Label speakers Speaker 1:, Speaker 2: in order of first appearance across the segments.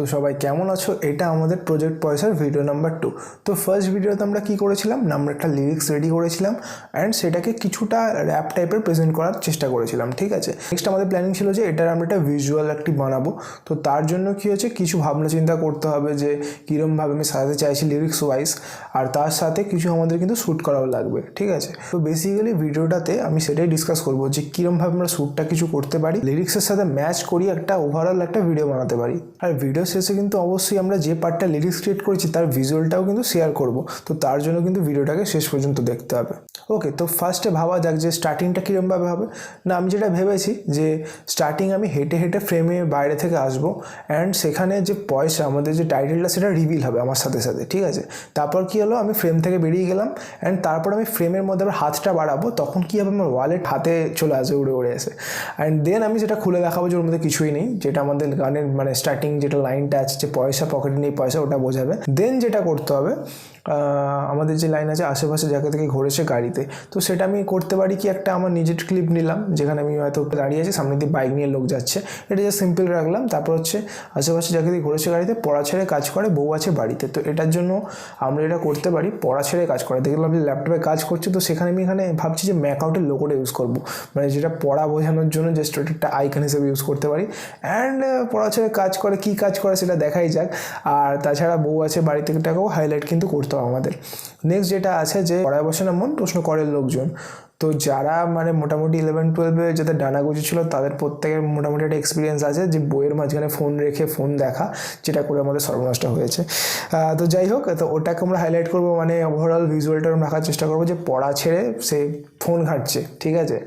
Speaker 1: তো সবাই কেমন আছো? এটা আমাদের প্রজেক্ট পয়সার ভিডিও নাম্বার টু তো ফার্স্ট ভিডিওতে আমরা কি করেছিলাম? আমরা একটা লিরিক্স রেডি করেছিলাম অ্যান্ড সেটাকে কিছুটা র্যাপ টাইপের প্রেজেন্ট করার চেষ্টা করেছিলাম, ঠিক আছে? নেক্সট আমাদের প্ল্যানিং ছিল যে এটার আমরা একটা ভিজুয়াল একটি বানাবো। তো তার জন্য কি হচ্ছে কিছু ভাবনা চিন্তা করতে হবে যে কীরমভাবে আমি সাজাতে চাইছি লিরিক্স ওয়াইজ আর তার সাথে কিছু আমাদের কিন্তু শ্যুট করাও লাগবে, ঠিক আছে? তো বেসিক্যালি ভিডিওটাতে আমি সেটাই ডিসকাস করব যে কীরমভাবে আমরা শ্যুটটা কিছু করতে পারি লিরিক্সের সাথে ম্যাচ করি একটা ওভারঅল একটা ভিডিও বানাতে পারি। আর ভিডিও শেষে কিন্তু অবশ্যই আমরা যে পার্টটা লিরিক্স ক্রিয়েট করেছি, তার ভিজুয়ালটাও কিন্তু শেয়ার করব। তো তার জন্য কিন্তু ভিডিওটাকে শেষ পর্যন্ত দেখতে হবে। ওকে তো ফার্স্টে ভাবা যাক যে স্টার্টিংটা কীরকমভাবে হবে। না, আমি যেটা ভেবেছি যে স্টার্টিং আমি হেঁটে হেঁটে ফ্রেমের বাইরে থেকে আসব অ্যান্ড সেখানে যে পয়সা, আমাদের যে টাইটেলটা সেটা রিভিল হবে আমার সাথে সাথে, ঠিক আছে? তারপর কি হলো? আমি ফ্রেম থেকে বেরিয়ে গেলাম অ্যান্ড তারপর আমি ফ্রেমের মধ্যে আবার হাতটা বাড়াবো, তখন কি হবে? আমার ওয়ালেট হাতে চলে আসবে, উড়ে উড়ে এসে। অ্যান্ড দেন আমি যেটা খুলে দেখাবো যে ওর মধ্যে কিছুই নেই, যেটা আমাদের গানের মানে স্টার্টিং যেটা লাইনটা আছে যে পয়সা পকেটে নেই পয়সা ওটা বোঝাবে। দেন যেটা করতে হবে আমাদের যে লাইন আছে আশেপাশে জায়গা থেকে ঘুরেছে গাড়িতে। তো সেটা আমি করতে পারি কি একটা আমার নিজের ক্লিপ নিলাম, যেখানে আমি হয়তো দাঁড়িয়ে আছি সামনে দিয়ে বাইক নিয়ে লোক যাচ্ছে। এটা যে সিম্পল রাখলাম, তারপর হচ্ছে আশেপাশে জায়গা থেকে ঘুরেছে গাড়িতে, পড়া ছেড়ে কাজ করে, বউ আছে বাড়িতে। তো এটার জন্য আমরা এটা করতে পারি, পড়া ছেড়ে কাজ করে। দেখলাম যে ল্যাপটপে কাজ করছে, তো সেখানে আমি এখানে ভাবছি যে ম্যাকআউটের লোগোটা ইউজ করব। মানে যেটা পড়া বোঝানোর জন্য জাস্ট ওটা একটা আইকন হিসেবে ইউজ করতে পারি। অ্যান্ড পড়া ছেড়ে কাজ করে, কী কাজ করে সেটা দেখাই যাক। আর তাছাড়া বউ আছে বাড়ি থেকে টাকাও হাইলাইট কিন্তু করতে আমাদের। নেক্সট যেটা আছে যে পড়ায় বসে না মন প্রশ্ন করে লোকজন। তো যারা মানে মোটামুটি ইলেভেন টুয়েলভে যাদের ডানাগুজি ছিল, তাদের প্রত্যেকের মোটামুটি একটা এক্সপিরিয়েন্স আছে যে বইয়ের মাঝখানে ফোন রেখে ফোন দেখা, যেটা করে আমাদের সর্বনষ্ট হয়েছে। তো যাই হোক, তো ওটাকে আমরা হাইলাইট করব মানে ওভারঅল ভিজুয়ালটা আমরা রাখার চেষ্টা করব যে পড়া ছেড়ে সে ফোন ঘাঁটছে, ঠিক আছে?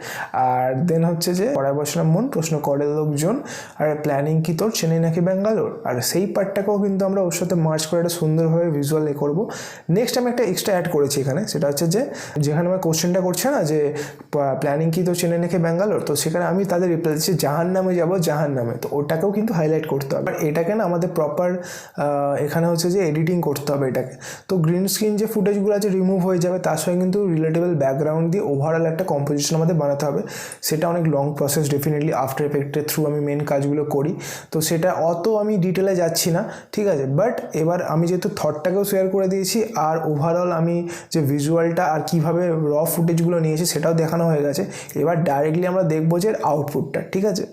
Speaker 1: আর দেন হচ্ছে যে পড়ায় বসানোর মন, প্রশ্ন করে লোকজন, আর প্ল্যানিং কি তোর, চেন্নাই নাকি ব্যাঙ্গালোর? আর সেই পার্টটাকেও কিন্তু আমরা ওর সাথে মার্চ করে একটা সুন্দরভাবে ভিজুয়াল এ করব। নেক্সট আমি একটা এক্সট্রা অ্যাড করেছি এখানে, সেটা হচ্ছে যে, যেখানে আমার কোশ্চেনটা করছে না, যে প্ল্যানিং কি তো চেনে নাকি ব্যাঙ্গালোর? তো সেখানে আমি তাদের রিপ্লাই দিচ্ছি জাহান নামে যাব জাহান নামে তো ওটাকেও কিন্তু হাইলাইট করতে হবে। এটাকে না আমাদের প্রপার এখানে হচ্ছে যে এডিটিং করতে হবে এটাকে। তো গ্রিন স্ক্রিন যে ফুটেজগুলো আছে রিমুভ হয়ে যাবে, তার সঙ্গে কিন্তু রিলেটেবল ব্যাকগ্রাউন্ড দিয়ে ওভারঅল একটা কম্পোজিশন আমাদের বানাতে হবে। সেটা অনেক লং প্রসেস ডেফিনেটলি আফটার এফেক্টের থ্রু আমি মেন কাজগুলো করি। তো সেটা অত আমি ডিটেলে যাচ্ছি না, ঠিক আছে? বাট এবার আমি যেহেতু থটটাকেও শেয়ার করে দিয়েছি, আর ওভারঅল আমি যে ভিজুয়ালটা আর কীভাবে র ফুটেজগুলো নিয়েছি সেটাও দেখানো হয়ে গেছে। এবার ডাইরেক্টলি আমরা দেখব যে আউটপুটটা ঠিক আছে?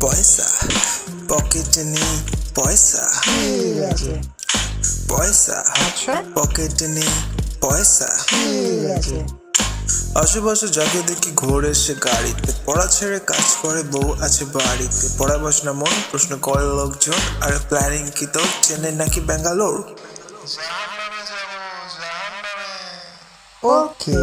Speaker 2: পয়সা পকেটে নেই পয়সা। পয়সা
Speaker 3: আচ্ছা।
Speaker 2: পকেটে নেই পয়সা।
Speaker 3: ঠিক আছে।
Speaker 2: আশেপাশে যাকে দেখি ঘোরে সে গাড়িতে পড়া ছেড়ে কাজ করে বউ আছে বাড়িতে। পড়া বসনা মন প্রশ্ন করে লোকজন আর প্ল্যানিং কি তোর? চেন্নাই নাকি ব্যাঙ্গালোর?
Speaker 3: ওকে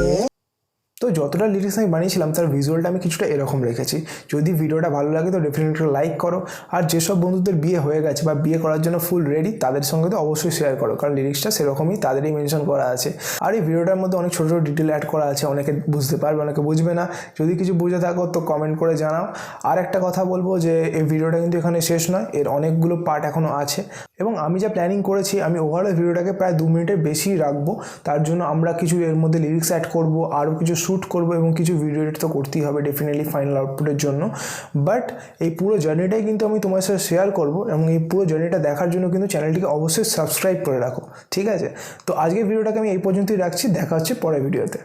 Speaker 1: তো যতটা লিরিক্স আমি বানিয়েছিলাম, তার ভিজুয়ালটা আমি কিছুটা এরকম রেখেছি। যদি ভিডিওটা ভালো লাগে তো ডেফিনেটলি লাইক করো। আর যেসব বন্ধুদের বিয়ে হয়ে গেছে বা বিয়ে করার জন্য ফুল রেডি তাদের সঙ্গে তো অবশ্যই শেয়ার করো, কারণ লিরিক্সটা সেরকমই তাদেরই মেনশন করা আছে। আর এই ভিডিওটার মধ্যে অনেক ছোটো ছোটো ডিটেল অ্যাড করা আছে, অনেকে বুঝতে পারবে, অনেকে বুঝবে না। যদি কিছু বুঝে থাকো তো কমেন্ট করে জানাও। আর একটা কথা বলব যে, এই ভিডিওটা কিন্তু এখানে শেষ নয়, এর অনেকগুলো পার্ট এখনও আছে। এবং আমি যা প্ল্যানিং করেছি, আমি ওভারঅল ভিডিওটাকে প্রায় দু মিনিটের বেশি রাখব। তার জন্য আমরা কিছু এর মধ্যে লিরিক্স অ্যাড করব, আরও কিছু শ্যুট করব এবং কিছু ভিডিও এডিট তো করতেই হবে ডেফিনেটলি ফাইনাল আউটপুটের জন্য। বাট এই পুরো জার্নিটাই কিন্তু আমি তোমার সাথে শেয়ার করব এবং এই পুরো জার্নিটা দেখার জন্য কিন্তু চ্যানেলটিকে অবশ্যই সাবস্ক্রাইব করে রাখো, ঠিক আছে? তো আজকের ভিডিওটাকে আমি এই পর্যন্তই রাখছি, দেখা হচ্ছে পরের ভিডিওতে